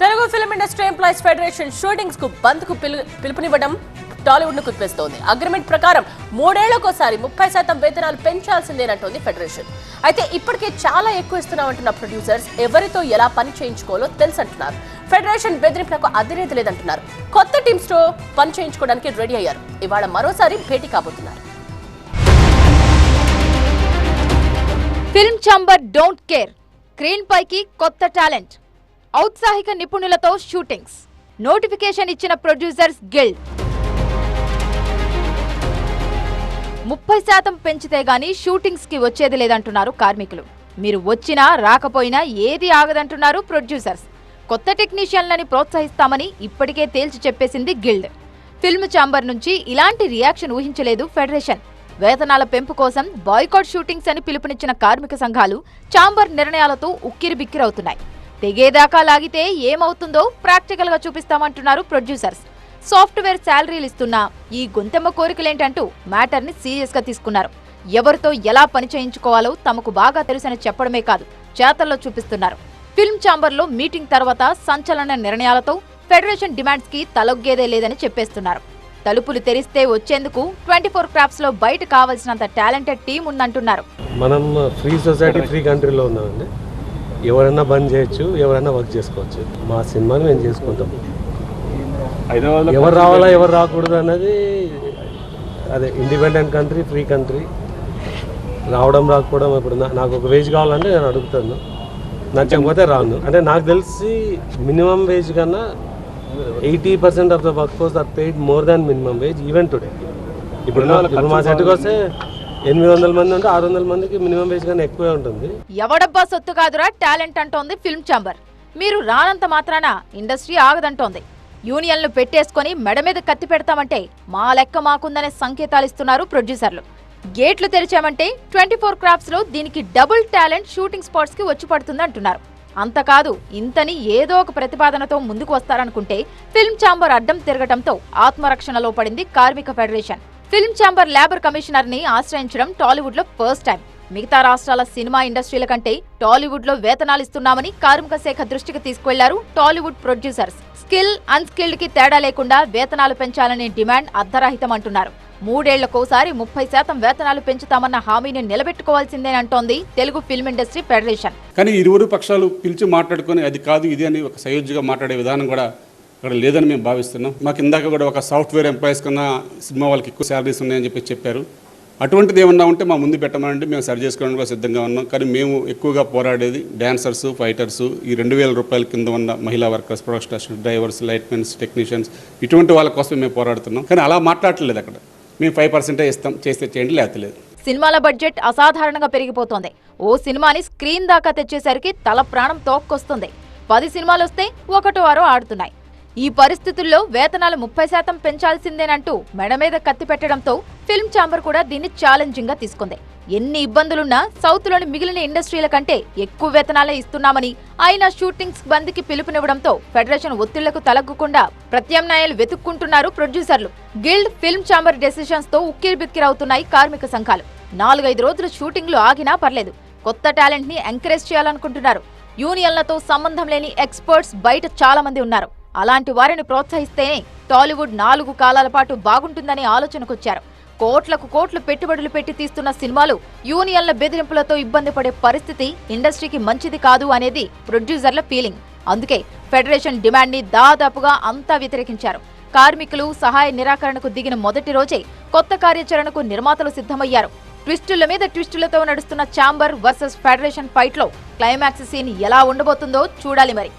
Telugu film industry employees federation షూటింగ్స్కు బంద్కు పిలు పిలుపునివ్వడం టాలీవుడ్ను కుదిపేస్తోంది అగ్రిమెంట్ ప్రకారం మూడేళ్ళకోసారి ముప్పై శాతం వేతనాలు పెంచాల్సిందేనంటోంది ఫెడరేషన్. అయితే ఇప్పటికే చాలా ఎక్కువ ఇస్తున్నామంటున్న ప్రొడ్యూసర్స్ ఎవరితో ఎలా పని చేయించుకోవాలో తెలుసంటున్నారు. ఫెడరేషన్ బెదిరింపులకు అదిరేది లేదంటున్నారు. కొత్త టీమ్స్తో పని చేయించుకోవడానికి రెడీ అయ్యారు. ఇవాళ మరోసారి భేటీ కాబోతున్నారు. Film chamber don't care. Screen పైకి కొత్త టాలెంట్. ఔత్సాహిక నిపుణులతో షూటింగ్స్. నోటిఫికేషన్ ఇచ్చిన ప్రొడ్యూసర్స్ గిల్డ్. ముప్పై శాతం పెంచితే గానీ షూటింగ్స్కి వచ్చేది లేదంటున్నారు కార్మికులు. మీరు వచ్చినా రాకపోయినా ఏది ఆగదంటున్నారు ప్రొడ్యూసర్స్. కొత్త టెక్నీషియన్లని ప్రోత్సహిస్తామని ఇప్పటికే తేల్చి చెప్పేసింది గిల్డ్. ఫిల్మ్ ఛాంబర్ నుంచి ఇలాంటి రియాక్షన్ ఊహించలేదు ఫెడరేషన్. వేతనాల పెంపు కోసం బాయ్కాట్ షూటింగ్స్ అని పిలుపునిచ్చిన కార్మిక సంఘాలు ఛాంబర్ నిర్ణయాలతో ఉక్కిరిబిక్కిరవుతున్నాయి. తెగేదాకా లాగితే ఏమవుతుందో ప్రాక్టికల్గా చూపిస్తామంటున్నారు ప్రొడ్యూసర్స్ సాఫ్ట్వేర్ శాలరీలు ఇస్తున్నా ఈ గొంతెమ్మ కోరికలేంటంటూ మ్యాటర్ని సీరియస్గా తీసుకున్నారు. ఎవరితో ఎలా పని చేయించుకోవాలో తమకు బాగా తెలుసని చెప్పడమే కాదు చేతల్లో చూపిస్తున్నారు. ఫిల్మ్ ఛాంబర్లో మీటింగ్ తర్వాత సంచలన నిర్ణయాలతో ఫెడరేషన్ డిమాండ్స్కి తలొగ్గేదే లేదని చెప్పేస్తున్నారు. తలుపులు తెరిస్తే వచ్చేందుకు ట్వంటీ ఫోర్ క్రాఫ్ట్స్లో బయట కావలసినంత టాలెంటెడ్ టీం ఉందంటున్నారు. మనం ఫ్రీ సొసైటీ ఫ్రీ కంట్రీలో ఉన్నామండి. ఎవరైనా బంద్ చేయొచ్చు ఎవరైనా వర్క్ చేసుకోవచ్చు. మా సినిమాని మేము చేసుకుంటాం. ఎవరు రావాలా ఎవరు రాకూడదు అన్నది అదే ఇండిపెండెంట్ కంట్రీ ఫ్రీ కంట్రీ రావడం రాకపోవడం ఇప్పుడు నాకు ఒక వేజ్ కావాలంటే నేను అడుగుతాను. నచ్చకపోతే రాను. అంటే నాకు తెలిసి మినిమం వేజ్ కన్నా eighty percent of the work force are paid more than minimum wage even today ఇప్పుడు ఇప్పుడు మా సెట్కి వస్తే ఎనిమిది వందల మంది ఉంటే ఆరు వందల మందికి మినిమం వేజ్ కన్నా ఎక్కువే ఉంటుంది. ఎవడబ్బా సొత్తు కాదురా టాలెంట్ అంటోంది ఫిల్మ్ ఛాంబర్. మీరు రానంత మాత్రాన ఇండస్ట్రీ ఆగదంటోంది. యూనియన్లు పెట్టేసుకొని మెడ మీద కత్తి పెడతామంటే మా లెక్క మాకుందనే సంకేతాలు ఇస్తున్నారు ప్రొడ్యూసర్లు. గేట్లు తెరిచామంటే ట్వంటీ ఫోర్ క్రాఫ్ట్స్లో దీనికి డబుల్ టాలెంట్ షూటింగ్ స్పాట్స్కి వచ్చి పడుతుంది అంటున్నారు. అంతకాదు ఇంతని ఏదో ఒక ప్రతిపాదనతో ముందుకు వస్తారనుకుంటే ఫిల్మ్ ఛాంబర్ అడ్డం తిరగటంతో ఆత్మరక్షణలో పడింది కార్మిక ఫెడరేషన్. ఫిల్మ్ ఛాంబర్ లేబర్ కమిషనర్ని ఆశ్రయించడం టాలీవుడ్లో ఫస్ట్ టైం. మిగతా రాష్ట్రాల సినిమా ఇండస్ట్రీల కంటే టాలీవుడ్లో వేతనాలు ఇస్తున్నామని కార్మిక శాఖ దృష్టికి తీసుకెళ్ళారు టాలీవుడ్ ప్రొడ్యూసర్స్. స్కిల్ అన్స్కిల్డ్కి తేడా లేకుండా వేతనాలు పెంచాలనే డిమాండ్ అర్ధరహితం అంటున్నారు మూడేళ్ళకోసారి ముప్పై శాతం వేతనాలు పెంచుతామన్న హామీని నిలబెట్టుకోవాల్సిందేనంటోంది తెలుగు ఫిల్మ్ ఇండస్ట్రీ ఫెడరేషన్. కానీ ఇరువురు పక్షాలు పిలిచి మాట్లాడుకుని అది కాదు ఇది అని ఒక సయోజ్యగా మాట్లాడే విధానం కూడా అక్కడ లేదని మేము భావిస్తున్నాం. మాకు ఇందాక కూడా ఒక సాఫ్ట్వేర్ ఎంప్లాయీస్ కన్నా సినిమా వాళ్ళకి ఎక్కువ శాలరీస్ ఉన్నాయని చెప్పి చెప్పారు. అటువంటిది ఏమన్నా ఉంటే మా ముందు పెట్టమనండి. మేము సరి చేసుకోవడానికి కూడా సిద్ధంగా ఉన్నాం. కానీ మేము ఎక్కువగా పోరాడేది డాన్సర్స్ ఫైటర్స్ ఈ రెండు వేల రూపాయల కింద ఉన్న మహిళా workers production assistant drivers lightmens technicians ఇటువంటి వాళ్ళ కోసం మేము పోరాడుతున్నాం. కానీ అలా మాట్లాడలేదు అక్కడ. మేము ఫైవ్ పర్సెంటే ఇస్తాం. చేస్తే చేయండి లేకపోతే లేదు. సినిమాల బడ్జెట్ అసాధారణంగా పెరిగిపోతోంది. ఓ సినిమాని స్క్రీన్ దాకా తెచ్చేసరికి తల ప్రాణం తోక్కొస్తుంది. పది సినిమాలు వస్తే ఒకటో ఆరో ఆడుతున్నాయి. ఈ పరిస్థితుల్లో వేతనాలు ముప్పై శాతం పెంచాల్సిందేనంటూ మెడ మీద కత్తి పెట్టడంతో ఫిల్మ్ ఛాంబర్ కూడా దీన్ని ఛాలెంజింగ్గా తీసుకుంది. ఎన్ని ఇబ్బందులున్నా సౌత్లోని మిగిలిన ఇండస్ట్రీల కంటే ఎక్కువ వేతనాలే ఇస్తున్నామని అయినా షూటింగ్స్ బంద్కి పిలుపునివ్వడంతో ఫెడరేషన్ ఒత్తిళ్ళకు తలగ్గకుండా ప్రత్యామ్నాయాలు వెతుక్కుంటున్నారు ప్రొడ్యూసర్లు. గిల్డ్ ఫిల్మ్ ఛాంబర్ డెసిషన్స్తో ఉక్కిరిబిక్కిరవుతున్నాయి కార్మిక సంఘాలు. నాలుగైదు రోజులు షూటింగ్లు ఆగినా పర్లేదు. కొత్త టాలెంట్ని ఎంకరేజ్ చేయాలనుకుంటున్నారు. యూనియన్లతో సంబంధం లేని ఎక్స్పర్ట్స్ బయట చాలా మంది ఉన్నారు. అలాంటి వారిని ప్రోత్సహిస్తేనే టాలీవుడ్ నాలుగు కాలాల పాటు బాగుంటుందనే ఆలోచనకొచ్చారు. కోట్లకు కోట్లు పెట్టుబడులు పెట్టి తీస్తున్న సినిమాలు యూనియన్ల బెదిరింపులతో ఇబ్బంది పడే పరిస్థితి ఇండస్ట్రీకి మంచిది కాదు అనేది ప్రొడ్యూసర్ల ఫీలింగ్. అందుకే ఫెడరేషన్ డిమాండ్ని దాదాపుగా అంతా వ్యతిరేకించారు. కార్మికులు సహాయ నిరాకరణకు దిగిన మొదటి రోజే కొత్త కార్యాచరణకు నిర్మాతలు సిద్ధమయ్యారు. ట్విస్టుల మీద ట్విస్టులతో నడుస్తున్న ఛాంబర్ వర్సెస్ ఫెడరేషన్ ఫైట్లో క్లైమాక్స్ సీన్ ఎలా ఉండబోతుందో చూడాలి మరి.